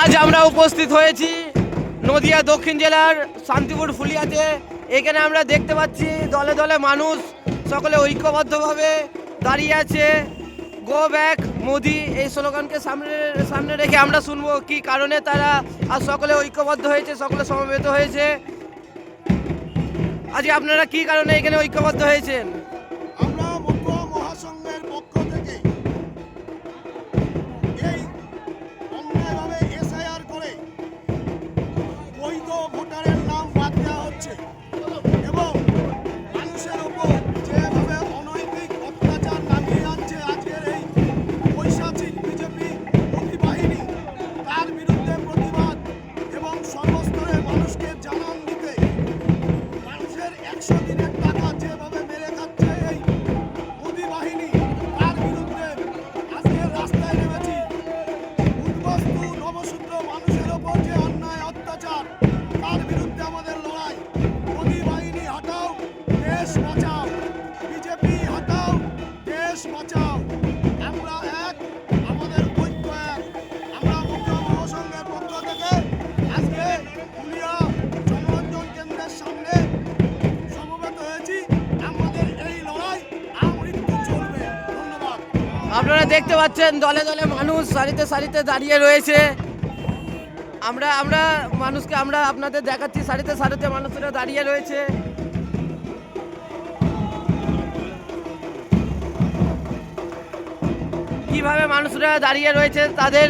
আজ আমরা উপস্থিত হয়েছি নদিয়া দক্ষিণ জেলার শান্তিপুর ফুলিয়াতে। এখানে আমরা দেখতে পাচ্ছি দলে দলে মানুষ, সকলে ঐক্যবদ্ধভাবে দাঁড়িয়ে আছে। গো ব্যাক মোদি, এই স্লোগানকে সামনে সামনে রেখে আমরা শুনব কি কারণে তারা আজ সকলে ঐক্যবদ্ধ হয়েছে, সকলে সমবেত হয়েছে। আজকে আপনারা কি কারণে এখানে ঐক্যবদ্ধ হয়েছেন? আমরা মহাসংঘের পক্ষ থেকে মানুষের একশো দিনের টাকা খাচ্ছে এই তার রাস্তায় মানুষের যে অন্যায়, অত্যাচার, তার বিরুদ্ধে আমাদের লড়াই। মোদী বাহিনী, হটাও, দেশ বাঁচাও। আপনারা দেখতে পাচ্ছেন দলে দলে মানুষ সারিতে সারিতে দাঁড়িয়ে রয়েছে। আমরা আমরা মানুষকে, আমরা আপনাদের দেখাচ্ছি, সারিতে সারিতে মানুষরা দাঁড়িয়ে রয়েছে। কীভাবে মানুষরা দাঁড়িয়ে রয়েছে, তাদের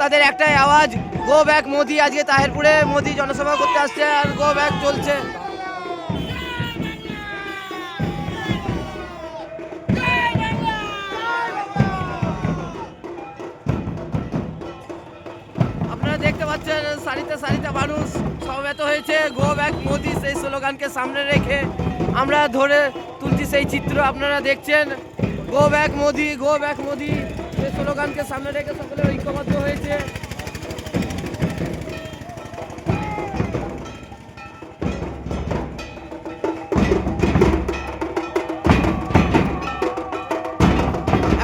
তাদের একটাই আওয়াজ গো ব্যাক মোদি। আজকে তাহেরপুরে মোদি জনসভা করতে আসছে আর গো ব্যাক চলছে। পাচ্ছেন সারিতে সারিতে মানুষ সমবেত হয়েছে। গো ব্যাক মোদি সেই স্লোগানকে সামনে রেখে আমরা ধরে তুলছি সেই চিত্র, আপনারা দেখছেন। Go back Modi go back Modi সেই স্লোগানকে সামনে রেখে সকলে ঐক্যবদ্ধ হয়েছে।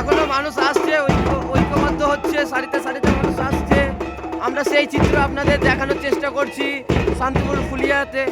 এখনও মানুষ আসছে, ঐক্য, ঐক্যবদ্ধ হচ্ছে, সারিতে সারিতে আমরা সেই চিত্র আপনাদের দেখানোর চেষ্টা করছি শান্তিপুর ফুলিয়াতে।